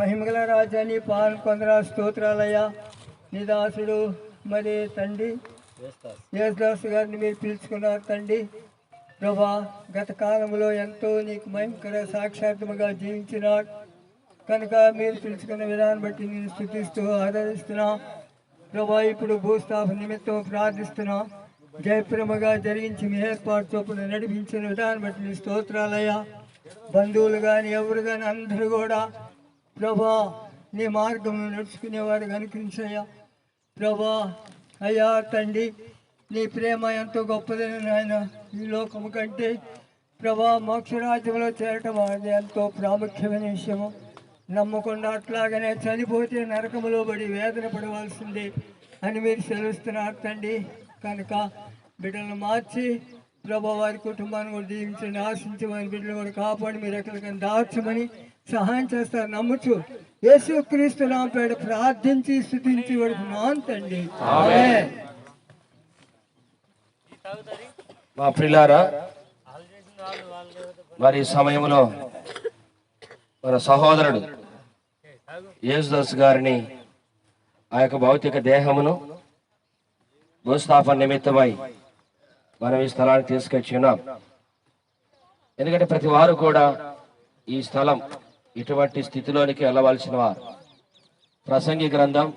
మహిమగల రాజాని పాలన కొందర స్తోత్రాలయ్యా. నీ దాసుడు మరి తండ్రి. యేసుదాసు గారిని మీరు పిలుచుకున్నారు తండ్రి. ప్రభా గత కాలంలో ఎంతో నీకు భయంకర సాక్షాత్మగా జీవించినాడు కనుక మీరు పిలుచుకున్న విధానం బట్టి నేను స్థుతిస్తూ ఆదరిస్తున్నా. ప్రభా ఇప్పుడు భూస్థాపన నిమిత్తం ప్రార్థిస్తున్నా. జయప్రమగా జరిగించి మీ ఏర్పాటు చొప్పున నడిపించిన విధానం బట్టి నీ బంధువులు కానీ ఎవరు కానీ అందరూ కూడా ప్రభా నీ మార్గంలో నడుచుకునేవారు కనిపించయ్యా. ప్రభా అయ్యా తండ్రి నీ ప్రేమ ఎంతో గొప్పదని నాయన ఈ లోకము కంటే ప్రభా మోక్షరాజ్యంలో చేరటం అనేది ఎంతో ప్రాముఖ్యమైన విషయము. నమ్మకుండా అట్లాగనే చనిపోతే నరకములో పడి వేదన పడవలసింది అని మీరు సెలవుస్తున్నారు తండ్రి. కనుక బిడ్డలను మార్చి ప్రభా వారి కుటుంబాన్ని కూడా దీవించండి ఆశించి వారి బిడ్డలు కూడా కాపాడి మీరు ఎక్కడికైనా దాచమని సహాయం చేస్తారు. నమ్ముచు. యేసు క్రీస్తు నాపేట ప్రార్థించి స్థుతించి వడుకున్నాను తండ్రి మా ప్రిలారా మరి సమయంలో మన సహోదరుడు యేసుదాస్ గారిని ఆ యొక్క భౌతిక దేహమును భూస్థాపన నిమిత్తమై మనం ఈ స్థలానికి తీసుకొచ్చి ఉన్నాం. ఎందుకంటే ప్రతి వారు కూడా ఈ స్థలం ఇటువంటి స్థితిలోనికి వెళ్ళవలసిన వారు. ప్రసంగి గ్రంథం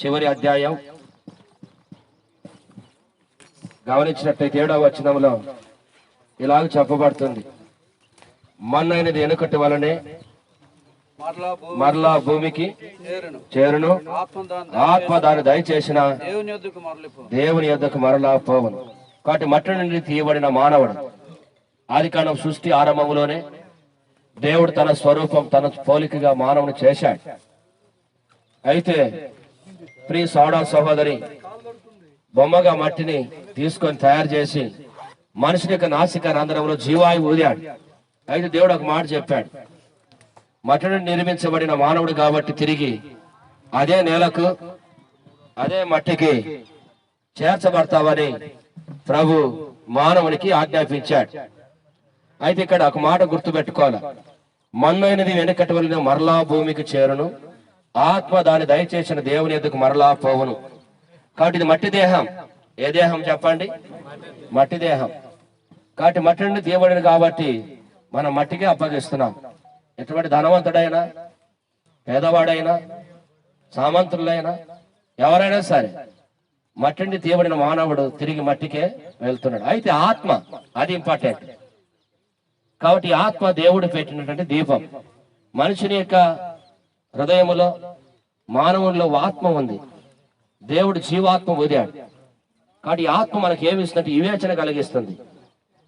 చివరి అధ్యాయం. గమనించినట్లయితే ఏడవ వచనంలో ఇలాగ చెప్పబడుతుంది. మన్నైనది వెనుకటి వలనే మరలా భూమి మరలా భూమికి చేరును. ఆత్మ దాన్ని దయచేసిన దేవుని యొద్దకు మరలిపో. దేవుని యొద్దకు మరలా పోవను. కాబట్టి మట్టి నుండి తీయబడిన మానవుడు. ఆది కాలం సృష్టి ఆరంభంలోనే దేవుడు తన స్వరూపం తన పోలికగా మానవుని చేశాడు. అయితే ప్రియ సోడా సహోదరి బొమ్మగా మట్టిని తీసుకొని తయారు చేసి మనిషిని యొక్క నాసిక రంధ్రంలో జీవాయువు ఊదాడు. అయితే దేవుడు ఒక మాట చెప్పాడు. మట్టిని నిర్మించబడిన మానవుడు కాబట్టి తిరిగి అదే నేలకు అదే మట్టికి చేర్చబడతావని ప్రభు మానవునికి ఆజ్ఞాపించాడు. అయితే ఇక్కడ ఒక మాట గుర్తుపెట్టుకోవాలి? మన్నైనది వెనకటి వలన మరలా భూమికి చేరును. ఆత్మ దాని దయచేసిన దేవుని ఎద్దుకు మరలా పోవును. కాబట్టి ఇది మట్టి దేహం. ఏ దేహం చెప్పండి? మట్టి దేహం. కాబట్టి మట్టి నుండి తీయబడిన కాబట్టి మనం మట్టికే అప్పగిస్తున్నాం. ఎటువంటి ధనవంతుడైనా పేదవాడైనా సామంతులైనా ఎవరైనా సరే మట్టి నుండి తీయబడిన మానవుడు తిరిగి మట్టికే వెళ్తున్నాడు. అయితే ఆత్మ అది ఇంపార్టెంట్ కాబట్టి ఆత్మ దేవుడు పెట్టినటువంటి దీపం. మనుషుని యొక్క హృదయములో మానవుల్లో ఆత్మ ఉంది. దేవుడు జీవాత్మ వదిలాడు. కాబట్టి ఈ ఆత్మ మనకు ఏమి వివేచన కలిగిస్తుంది.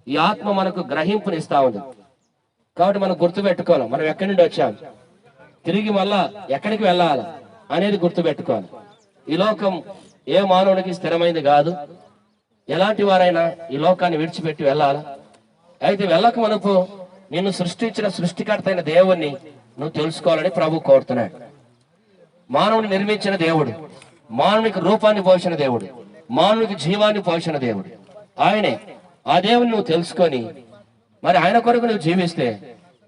ఈ ఆత్మ మనకు గ్రహింపునిస్తా ఉంది. కాబట్టి మనం గుర్తుపెట్టుకోవాలి. మనం ఎక్కడి నుండి వచ్చాం? తిరిగి మళ్ళా ఎక్కడికి వెళ్ళాలి అనేది గుర్తుపెట్టుకోవాలి. ఈ లోకం ఏ మానవునికి స్థిరమైంది కాదు. ఎలాంటి వారైనా ఈ లోకాన్ని విడిచిపెట్టి వెళ్ళాలా? అయితే వెళ్ళక మనకు నిన్ను సృష్టించిన సృష్టికర్త అయిన దేవుణ్ణి నువ్వు తెలుసుకోవాలని ప్రభు కోరుతున్నాడు. మానవుని నిర్మించిన దేవుడు మానవునికి రూపాన్ని పోషణ దేవుడు మానవునికి జీవాన్ని పోషణ దేవుడు. ఆయనే ఆ దేవుని నువ్వు తెలుసుకొని మరి ఆయన కొరకు నువ్వు జీవిస్తే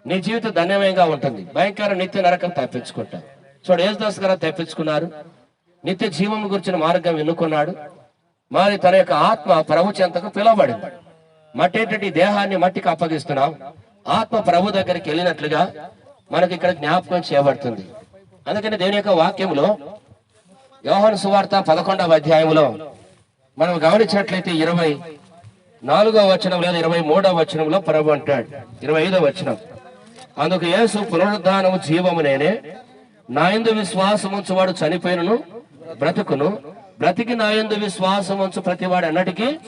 నీ జీవితం ధన్యమయంగా ఉంటుంది. భయంకర నిత్య నరకం తప్పించుకుంటావు చూడు యేసుదాస్ గారు తప్పించుకున్నారు. నిత్య జీవం గురించిన మార్గం ఎన్నుకున్నాడు. మరి తన యొక్క ఆత్మ ప్రభు చెంతకు పిలువబడింది. మట్టేటువంటి దేహాన్ని మట్టికి అప్పగిస్తున్నాం ఆత్మ ప్రభు దగ్గరికి వెళ్ళినట్లుగా మనకి ఇక్కడ జ్ఞాపకం చేయబడుతుంది. అందుకని దేవుని యొక్క వాక్యంలో యోహన్ సువార్త పదకొండవ అధ్యాయంలో మనం గమనించినట్లయితే ఇరవై నాలుగో వచనం లేదా ఇరవై మూడవ వచనంలో ప్రభు అంటాడు. ఇరవై ఐదో వచనం. అందుకు యేసు పునరుద్ధానము జీవము నేనే. నా ఎందు విశ్వాసం చనిపోయినను బ్రతుకును. బ్రతికి నా ఎందు విశ్వాసం ఉంచు ప్రతివాడు అన్నటికీ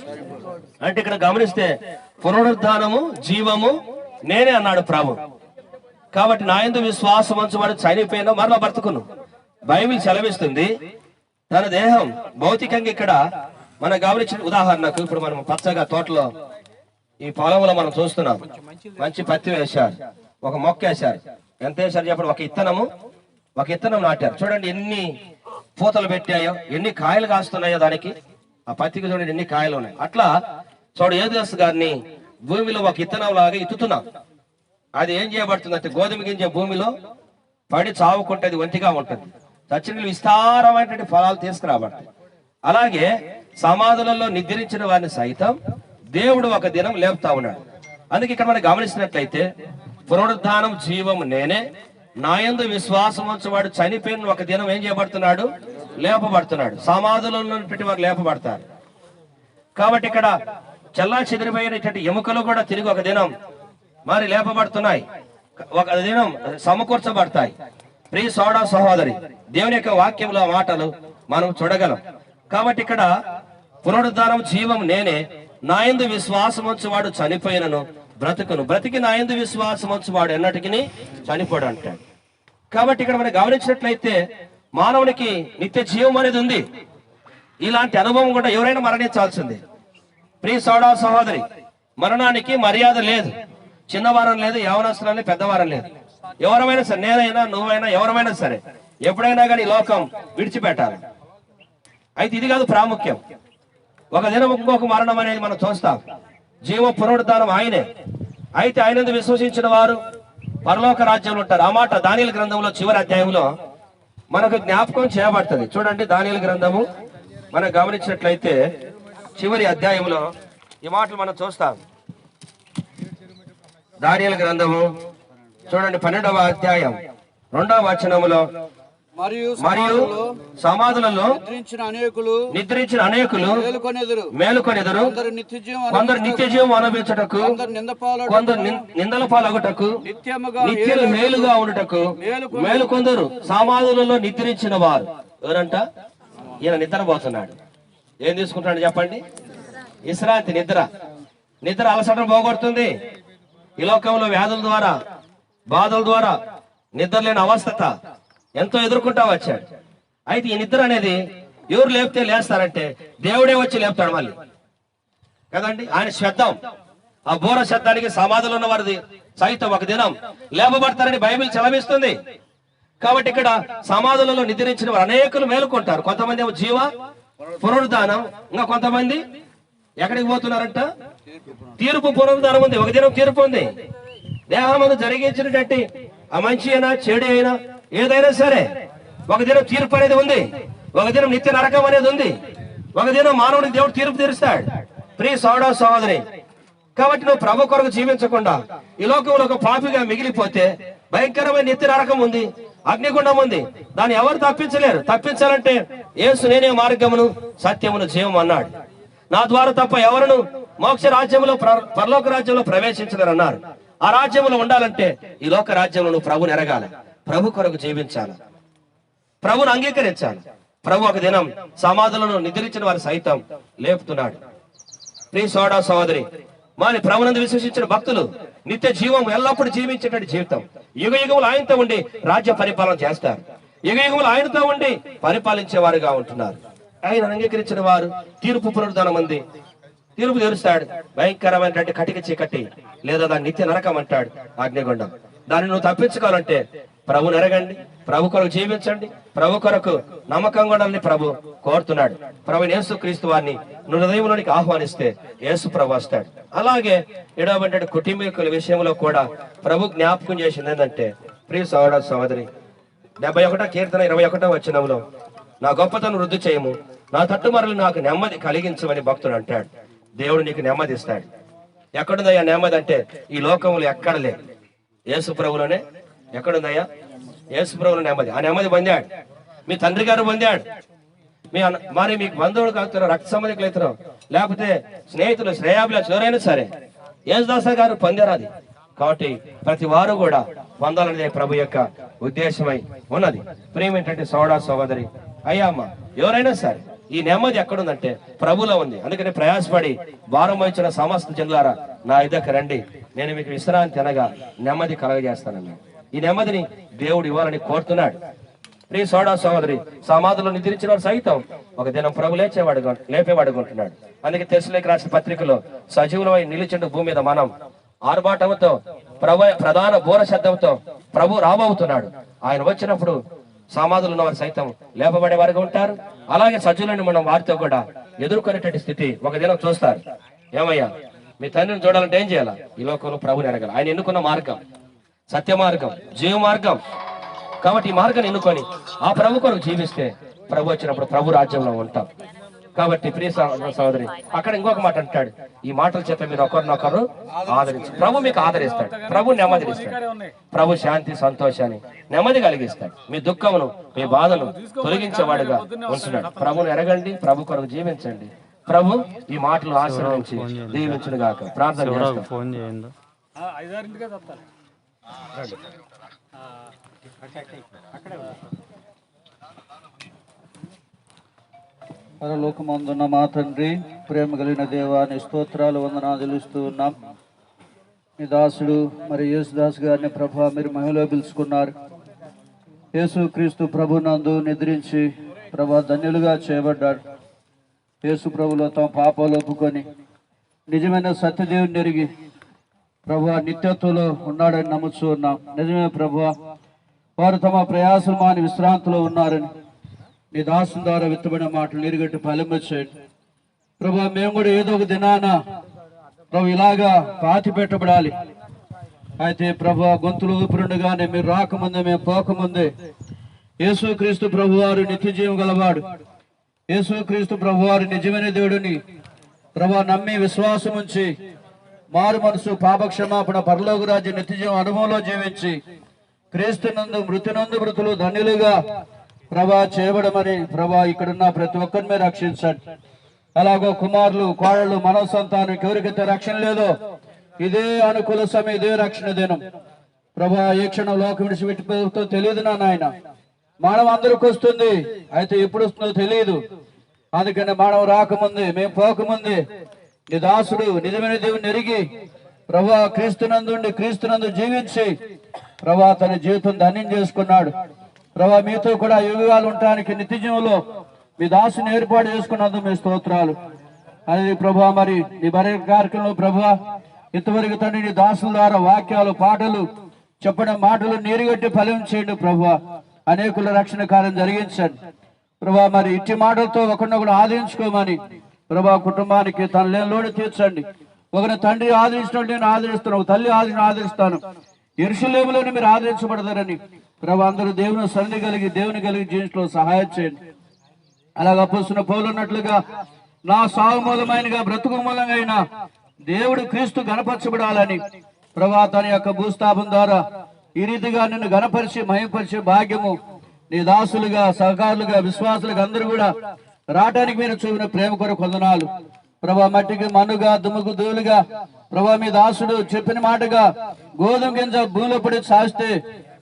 అంటే ఇక్కడ గమనిస్తే పునరుద్ధానము జీవము నేనే అన్నాడు ప్రభు. కాబట్టి నా ఎందు విశ్వాసం అంచువాడు చనిపోయినా మరలా బ్రతుకును. బైబిల్ సెలవిస్తుంది తన దేహం భౌతికంగా ఇక్కడ మనం గమనించిన ఉదాహరణకు ఇప్పుడు మనం పచ్చగా తోటలో ఈ పొలంలో మనం చూస్తున్నాం. మంచి పత్తి వేశారు ఒక మొక్క వేశారు. ఎంత వేశారు చెప్పండి? ఒక ఇత్తనము ఒక ఇత్తనం నాటారు. చూడండి ఎన్ని పూతలు పెట్టాయో ఎన్ని కాయలు కాస్తున్నాయో దానికి. ఆ పత్తికి చూడండి ఎన్ని కాయలు ఉన్నాయి. అట్లా చూడు ఏదేస్ గారిని భూమిలో ఒక ఇత్తనం లాగా ఇత్తుతున్నాం. అది ఏం చేయబడుతుందంటే గోధుమ గింజ భూమిలో పడి చావుకుంటే అది ఒంటిగా ఉంటుంది. చచ్చిన విస్తారమైనటువంటి ఫలాలు తీసుకురాబడతాయి. అలాగే సమాధులలో నిద్రించిన వారిని సైతం దేవుడు ఒక దినం లేపుతా ఉన్నాడు. అందుకే ఇక్కడ మనం గమనించినట్లయితే పునరుద్ధానం జీవం నేనే. నాయందు విశ్వాసం వచ్చేవాడు చనిపోయిన ఒక దినం ఏం చేయబడుతున్నాడు? లేపబడుతున్నాడు. సమాధులలో పెట్టి వారు లేపబడతారు. కాబట్టి ఇక్కడ చల్లా చెదిరిపోయినటువంటి ఎముకలు కూడా తిరిగి ఒక దినం మరి లేపబడుతున్నాయి. ఒక దినం సమకూర్చబడతాయి. ప్రియ సోడా సహోదరి దేవుని యొక్క వాక్యంలో ఆ మాటలు మనం చూడగలం. కాబట్టి ఇక్కడ పునరుద్ధారం జీవం నేనే నాయందు విశ్వాసం వాడు చనిపోయినను బ్రతుకును. బ్రతికి నాయందు విశ్వాసం వాడు ఎన్నటికి చనిపోడు అంటాడు. కాబట్టి ఇక్కడ మనం గమనించినట్లయితే మానవునికి నిత్య జీవం అనేది ఉంది. ఇలాంటి అనుభవం కూడా ఎవరైనా మరణించాల్సింది. ప్రియ సోడా సహోదరి మరణానికి మర్యాద లేదు. చిన్నవారం లేదు యవనస్తులని పెద్దవారం లేదు. ఎవరమైనా సరే నేనైనా నువ్వైనా ఎవరమైనా సరే ఎప్పుడైనా కానీ ఈ లోకం విడిచిపెట్టాలి. అయితే ఇది కాదు ప్రాముఖ్యం. ఒక దినం ఇంకొక మరణం అనేది మనం చూస్తాం. జీవ పునరుద్ధానం ఆయనే. అయితే ఆయనందు విశ్వసించిన వారు పరలోక రాజ్యంలో ఉంటారు. ఆ మాట దానిల గ్రంథంలో చివరి అధ్యాయంలో మనకు జ్ఞాపకం చేయబడుతుంది. చూడండి దానిల గ్రంథము. మనం గమనించినట్లయితే చివరి అధ్యాయంలో ఈ మాటలు మనం చూస్తాం. దానియల గ్రంథము. చూడండి పన్నెండవ అధ్యాయం. రెండవ వచనములో మరియు మరియు సమాధులలో నిద్రించిన అనేకులు నిద్రించిన అనేకులు మేలుకొనెదురు. మేలుకొనెదరు. కొందరు నిత్య జీవం కొందరు నిత్య జీవం అనుభవించుటకు కొందరు నిందపాలు కొందరు నిన్- నిందల పాలగుటకు నిత్యముగా నిత్యులు మేలుగా ఉండుటకు మేలు కొందరు సమాధులలో నిద్రించిన వారు. ఎవరంట? ఈయన నిద్రపోతున్నాడు. ఏం తీసుకుంటాడు చెప్పండి? విశ్రాంతి నిద్ర. నిద్ర అలసటం పోగొడుతుంది. ఈ లోకంలో వ్యాధుల ద్వారా బాధల ద్వారా నిద్ర లేని అవస్థత. ఎంతో ఎదుర్కొంటా వచ్చాడు. అయితే ఈ నిద్ర అనేది ఎవరు లేపితే లేస్తారంటే దేవుడే వచ్చి లేపుతాడు మళ్ళీ. కదండి? ఆయన శబ్దం ఆ బోర శబ్దానికి సమాధులు ఉన్న వారిది సైతం ఒక దినం లేపబడతారని బైబిల్ చలవిస్తుంది కాబట్టి ఇక్కడ సమాధులలో నిద్రించిన వారు అనేకులు మేలుకుంటారు. కొంతమంది ఏమో జీవ పునరుద్ధానం ఇంకా కొంతమంది ఎక్కడికి పోతున్నారంట? తీర్పు పునరుద్ధానం ఉంది. ఒక దినం తీర్పు ఉంది. దేహం జరిగించినటువంటి ఆ మంచి అయినా చెడు అయినా ఏదైనా సరే ఒక దినం తీర్పు అనేది ఉంది. ఒక దినం నిత్య నరకం అనేది ఉంది. ఒక దినం మానవుడికి దేవుడు తీర్పు తీరుస్తాడు. ప్రియ సోడా సహోదరి కాబట్టి నువ్వు ప్రభు కొరకు జీవించకుండా ఈ లోకంలో ఒక పాపిగా మిగిలిపోతే భయంకరమైన నిత్య నరకం ఉంది అగ్నిగుండం ఉంది. దాన్ని ఎవరు తప్పించలేరు. తప్పించాలంటే ఏసు నేనే మార్గమును సత్యమును జీవం అన్నాడు. నా ద్వారా తప్ప ఎవరును మోక్ష రాజ్యంలో ప్ర- పరలోక రాజ్యంలో ప్రవేశించలేరు అన్నారు ఆ రాజ్యంలో ఉండాలంటే ఈ లోక రాజ్యంలో నువ్వు ప్రభుని ఎరగాలి. ప్రభు కొరకు జీవించాలి. ప్రభును అంగీకరించాలి. ప్రభు ఒక దినం సమాధులను నిద్రించిన వారు సైతం లేపుతున్నాడు. ప్రీ సోడా సోదరి మరి ప్రభునందు విశ్వసించిన భక్తులు నిత్య జీవం ఎల్లప్పుడూ జీవించేటువంటి జీవితం. యుగ యుగములు ఆయనతో ఉండి రాజ్య పరిపాలన చేస్తారు. యుగ యుగములు ఆయనతో ఉండి పరిపాలించే వారుగా ఉంటున్నారు. ఆయన అంగీకరించిన వారు తీర్పు పునరుద్ధానం ఉంది తీర్పు తీరుస్తాడు. భయంకరమైనటువంటి కటిక చీకటి లేదా దాన్ని నిత్య నరకం అంటాడు అగ్నిగుండం దాన్ని నువ్వు తప్పించుకోవాలంటే ప్రభు నెరగండి ప్రభు కొరకు జీవించండి ప్రభు కొరకు నమ్మకం ఉండాలని ప్రభు కోరుతున్నాడు. ప్రభు యేసు క్రీస్తు వారిని నువ్వు హృదయంలోనికి ఆహ్వానిస్తే యేసు ప్రభు వస్తాడు. అలాగే ఎడబడ్డ కుటుంబీకుల విషయంలో కూడా ప్రభు జ్ఞాపకం చేసింది ఏంటంటే ప్రియ సోదర సోదరి డెబ్బై ఒకటో కీర్తన ఇరవై ఒకటో వచ్చినంలో నా గొప్పతను వృద్ధి చేయము నా తట్టుమరలు నాకు నెమ్మది కలిగించమని భక్తుడు అంటాడు. దేవుడు నీకు నెమ్మది ఇస్తాడు ఎక్కడుందయ్యా నెమ్మది అంటే ఈ లోకంలో ఎక్కడ లేదు. యేసు ప్రభులోనే ఎక్కడుందయ్యా యేసుప్రభుల నెమ్మది. ఆ నెమ్మది పొందాడు. మీ తండ్రి గారు పొందాడు. మీ అన్న- మరి మీకు బంధువులు కాగుతారు రక్త సంబంధికులు అవుతారు లేకపోతే స్నేహితులు శ్రేయాభిలాషులు ఎవరైనా సరే యేసుదాస గారు పొందారు అది. కాబట్టి ప్రతి వారు కూడా పొందాలనేదే ప్రభు యొక్క ఉద్దేశమై ఉన్నది. ప్రేమ ఏంటంటే సోడా సోదరి అయ్యా ఎవరైనా సరే ఈ నెమ్మది ఎక్కడుందంటే ప్రభులో ఉంది. అందుకని ప్రయాసపడి భారం వచ్చిన సమస్త జనులారా నా ఇద్దరికి రండి. నేను మీకు విశ్రాంతి అనగా నెమ్మది కలగజేస్తానన్నాడు ఈ నెమ్మదిని దేవుడు ఇవ్వాలని కోరుతున్నాడు. ప్రియ సోడా సోదరి సమాధులు నిద్రించిన వారు సైతం ఒక దినం ప్రభు లేచేవాడు లేపేవాడుకుంటున్నాడు అందుకే తెలుసులేకి రాసిన పత్రికలో సజీవులమై నిలిచిండు భూమి మీద మనం ఆర్భాటంతో ప్రభు ప్రధాన బోర శబ్దంతో ప్రభు రాబోతున్నాడు. ఆయన వచ్చినప్పుడు సమాధులు ఉన్న వారు సైతం లేపబడే వారుగా ఉంటారు. అలాగే సజ్జులను మనం వారితో కూడా ఎదుర్కొనేటువంటి స్థితి ఒక దినం చూస్తారు. ఏమయ్యా? మీ తండ్రిని చూడాలంటే ఏం చేయాలా? ఈ లోకంలో ప్రభుని అడగాలి. ఆయన ఎన్నుకున్న మార్గం? సత్య మార్గం జీవ మార్గం కాబట్టి ఈ మార్గాన్ని ఎన్నుకొని ఆ ప్రభు కొరకు జీవిస్తే ప్రభు వచ్చినప్పుడు ప్రభు రాజ్యంలో ఉంటాం. కాబట్టి ప్రియ సహోదర అక్కడ ఇంకొక మాట అంటాడు. ఈ మాటల చేత మీరు ఒకరినొకరు ఆదరించు. ప్రభు మీకు ఆదరిస్తాడు. ప్రభు నెమ్మదినిస్తాడు ప్రభు శాంతి సంతోషాన్ని నెమ్మది కలిగిస్తాడు. మీ దుఃఖమును మీ బాధను తొలగించేవాడుగా ఉంటున్నాడు. ప్రభుని ఎరగండి ప్రభు కొరకు జీవించండి. ప్రభు ఈ మాటలు ఆశీర్వదించి దీవించును గాక ప్రార్థన చేస్తాం. పరలోకమందున్న మా తండ్రి ప్రేమ కలిగిన దేవాన్ని స్తోత్రాలు వందనా తెలుస్తూ ఉన్నాం. మీ దాసుడు మరి యేసుదాస్ గారిని ప్రభా మీరు మహిళలో పిలుచుకున్నారు. యేసు క్రీస్తు ప్రభునందు నిద్రించి ప్రభా ధన్యులుగా చేయబడ్డాడు. యేసు ప్రభులో తమ పాపాలు ఒప్పుకొని నిజమైన సత్యదేవుని ఎరిగి ప్రభు నిత్యత్వంలో ఉన్నాడని నమ్ముతూ ఉన్నాం. నిజమే ప్రభు వారు తమ ప్రయాసం మాని విశ్రాంతిలో ఉన్నారని. నీ దాసం ద్వారా విత్తబడిన మాటలు నీరుగట్టి ఫలింపచేయండి. ప్రభా మేము కూడా ఏదో ఒక దినాన ప్రభు ఇలాగా పాతి పెట్టబడాలి. అయితే ప్రభా గొంతులు ఊపిరుండగానే మీరు రాకముందే మేము పోకముందే యేసుక్రీస్తు ప్రభు వారు నిత్య జీవం గలవాడు. యేసుక్రీస్తు ప్రభు వారు నిజమైన దేవుడిని ప్రభా నమ్మి విశ్వాసం ఉంచి మారు మనసు పాపక్షమాపణ పరలోక రాజ్య నిత్య అనుభవంలో జీవించి క్రీస్తునందు మృతినందు మృతులు ధన్యులుగా ప్రభా చేయబడమని ప్రభా ఇక్కడున్న ప్రతి ఒక్కరిని మీరు రక్షించండి. అలాగో కుమారులు కోడళ్ళు మనవ సంతానం ఎవరికైతే రక్షణ లేదో ఇదే అనుకూల సమయం ఇదే రక్షణ దినం. ప్రభా ఏ క్షణం లోకం విడిచిపెట్టిపోతుందో తెలియదు నా నాయన. మానవ అందరికి వస్తుంది అయితే ఎప్పుడు వస్తుందో తెలియదు. అందుకని మానవ రాకముందే మేము పోకముందే నీ దాసుడు నిజమైన దేవుని ఎరిగి ప్రభా క్రీస్తునందుండి క్రీస్తునందు జీవించి ప్రభా తన జీవితం ధన్యం చేసుకున్నాడు. ప్రభా మీతో కూడా యుగాలు ఉండటానికి నిత్యజీవంలో మీ దాసుని ఏర్పాటు చేసుకున్నందుకు మీ స్తోత్రాలు. అది ప్రభా మరి నీ బరే కార్యక్రమంలో ప్రభా ఇంతవరకు తండ్రి నీ దాసుల ద్వారా వాక్యాలు పాటలు చెప్పడం మాటలు నీరుగట్టి ఫలం చేయండి ప్రభా. అనేకుల రక్షణ కార్యం జరిగించండి. ప్రభా మరి ఇట్టి మాటలతో ఒకరినొకరు ఆదరించుకోమని ప్రభా కుటుంబానికి తన లేని తీర్చండి. ఒకరి తండ్రి ఆదరించినట్టు నేను ఆదరిస్తున్నాను ఒక తల్లి ఆదరణ ఆదరిస్తాను. ఇరుషులేములోని మీరు ఆదరించబడతారని. ప్రభా అందరూ దేవుని సన్నిధి కలిగి దేవుని కలిగి జీవించడంలో సహాయం చేయండి. అలాగ అపోస్తున్న పౌలు ఉన్నట్లుగా నా సాగు మూలమైనగా బ్రతుకు మూలంగా అయినా దేవుడు క్రీస్తు గణపరచబడాలని ప్రభా తన యొక్క భూస్థాపన ద్వారా ఈ రీతిగా నిన్ను గణపరిచి మహింపరిచే భాగ్యము నీ దాసులుగా సహకారులుగా విశ్వాసులుగా అందరూ కూడా రావడానికి మీరు చూపిన ప్రేమ కొరకు వందనాలు. ప్రభా మట్టికి మన్నుగా దుమ్ముకు దూలుగా ప్రభా మీ దాసుడు చెప్పిన మాటగా గోధుమ గింజ భూమిలో పడి సాస్తే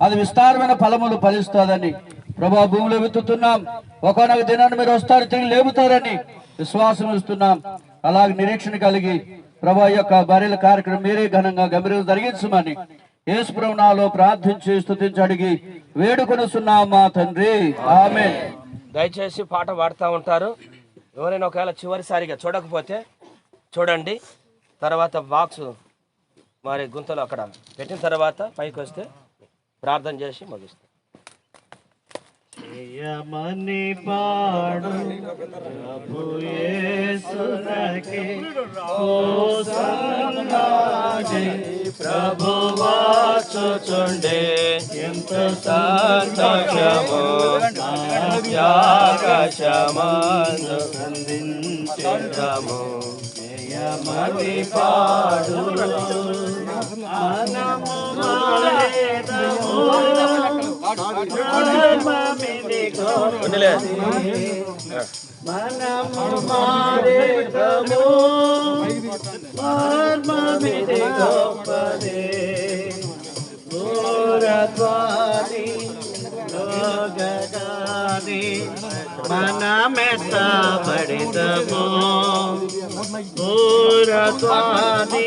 అది విస్తారమైన ఫలములు ఫలిస్తుందని. ప్రభా భూమిలో విత్తుతున్నాం. ఒకనొక దినాన్ని మీరు వస్తారు తిరిగి లేపుతారని విశ్వాసం ఇస్తున్నాం. అలాగే నిరీక్షణ కలిగి ప్రభా యొక్క బర్రెల కార్యక్రమం మీరే ఘనంగా గంభీరం జరిగించమని యేసు నాలో ప్రార్థించి స్థుతించి అడిగి వేడుకొనుస్తున్నాం మా తండ్రి. ఆమె దయచేసి పాట పాడుతూ ఉంటారు. ఎవరైనా ఒకవేళ చివరిసారిగా చూడకపోతే చూడండి. తర్వాత బాక్స్ మరి గుంతలు అక్కడ పెట్టిన తర్వాత పైకి వస్తే ప్రార్థన చేసి ముగిస్తాం. యమని పాడు ప్రభు యేసునకే. ఓసన్నాడే ప్రభు వాచుచుండే. ఎంత సంతోషము ఆకాశమందు సంధించడము యమని పాడు. में देखो मनम मारे प्रभु परम में देखो पदे गोरद्वारी लोगदानी मन में बड़ितमो गोरद्वारी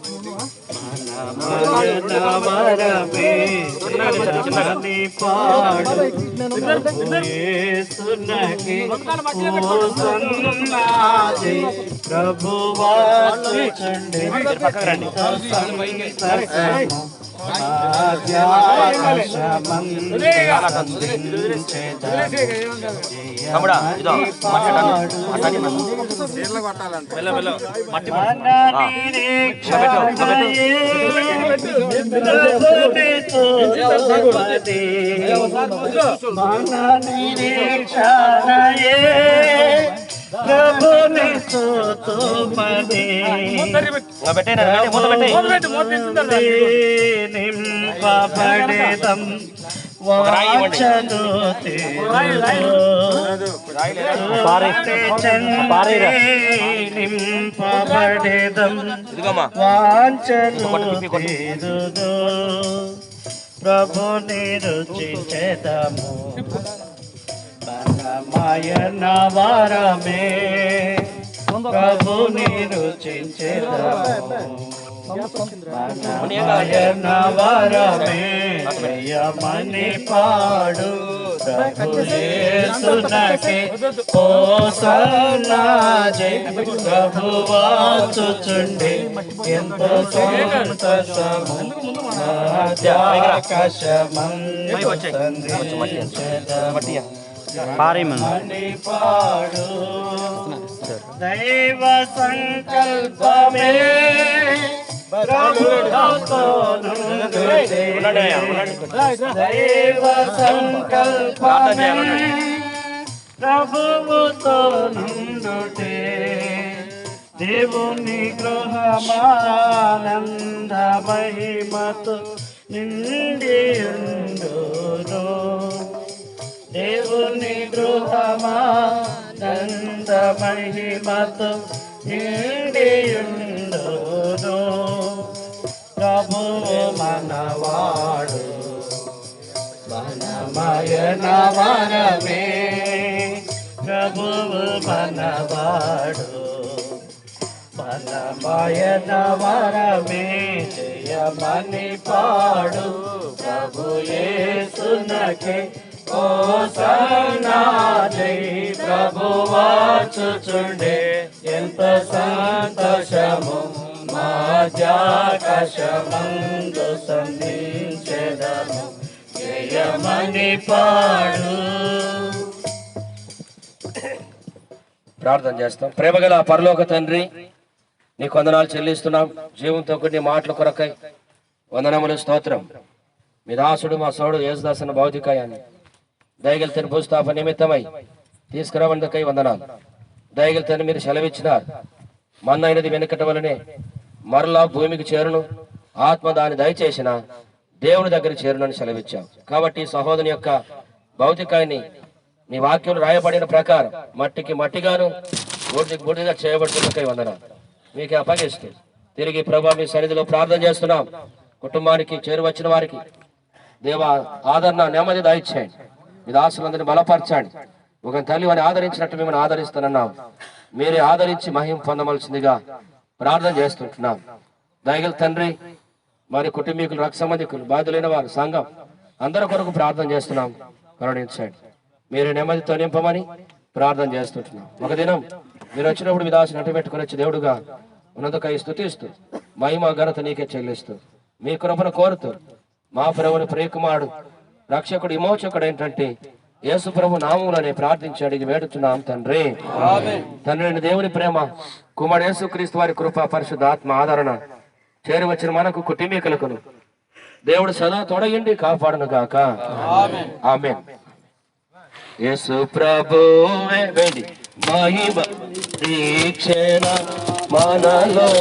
ఒకడు ఉండాలా ప్రియాయేసుని సంధింప మన వరమే జనని పాడు యేసునకి ఓసన్నాది ప్రభువా చూచండి తమ్ముడా ఇదో ప్రభుని సోతుమని నింపబడేదం వాచను నింపబడేదం వాంచను ప్రభు నిరుచించెదము మాయన వారమే ప్రభు నిరుచించెదము మాయన వారమే ప్రియమని పాడు ప్రభు యేసునకే ఓసన్నా జై ప్రభు వాచుచుండి. ఎంతో సంతోషము అని పాడు దైవ సంకల్పమే ప్రభుతో నుండుటే. దైవ సంకల్పమే ప్రభువుతో నుండుటే దేవుని గృహమానంద మహిమతో నిండియుండును దేవుని మహిమతో నిండియుండును ప్రభువు మనవాడు మనమయన వరమే ప్రభువు మనవాడు మనమయన వరమే జయమని పాడు ప్రభు యేసునకే ఓ ఎంత సంతోషము మా జాకశమందు సంధించెదము. జయమణి పాడు. ప్రార్థన చేస్తాం. ప్రేమగల పరలోక తండ్రి నీ కొందనాలు చెల్లిస్తున్నాం. జీవంతో కొన్ని మాటల కొరకై వందనములు స్తోత్రం. మీ దాసుడు మా సోడు యేసుదాసన భౌతికాయాన్ని దయగలితని భూస్థాపన నిమిత్తమై తీసుకురావందుకై వందనాలు. దయగలితని మీరు సెలవిచ్చినారు. మన్నైనది వెనుకట వలనే మరలా భూమికి చేరును. ఆత్మ దాన్ని దయచేసిన దేవుని దగ్గర చేరునని సెలవిచ్చాం కాబట్టి సహోదరుని యొక్క భౌతికాన్ని నీ వాక్యం రాయబడిన ప్రకారం మట్టికి మట్టిగాను బూడిదకి బూడిగా చేయబడుతున్నకై వందనాలు. మీకే అప్పగిస్తూ తిరిగి ప్రభా మీ సన్నిధిలో ప్రార్థన చేస్తున్నాం. కుటుంబానికి చేరువచ్చిన వారికి దేవ ఆదరణ నెమ్మది దయచేయండి. మీ దాసులందరినీ బలపరచండి. ఒక తల్లి వారిని ఆదరించినట్టు మిమ్మల్ని ఆదరిస్తానన్నాం. మీరే ఆదరించి మహిం పొందవలసిందిగా ప్రార్థన చేస్తుంటున్నాం. దయగల తండ్రి మరి కుటుంబీకులు రక్ష సంబంధికులు బాధ్యులైన వారు సంఘం అందరి కొరకు ప్రార్థన చేస్తున్నాం. కరుణించండి. మీరు నెమ్మదితో నింపమని ప్రార్థన చేస్తుంటున్నాం. ఒక దినం మీరు వచ్చినప్పుడు మీ దాసుని అటు పెట్టుకుని వచ్చి దేవుడుగా ఉన్నందుకై స్థుతిస్తూ మహిమ ఘనత నీకే చెల్లిస్తూ మీ కృపను కోరుతూ మా ప్రభుని ప్రియకుమారుడు రక్షకుడు విమోచకుడు ఏంటంటే యేసు ప్రభు నామములనే ప్రార్థించి అడిగి వేడుచున్నాం తండ్రి. తండ్రి దేవుని ప్రేమ కుమారు యేసు క్రీస్తు వారి కృప పరిశుద్ధ ఆత్మ ఆదరణ చేరి వచ్చిన మనకు కుటుంబీకులకును. దేవుడు సదా తొడగిండి కాపాడును గాక. ఆమె యేసు ప్రభువే మహిమ దీక్షణ మనలో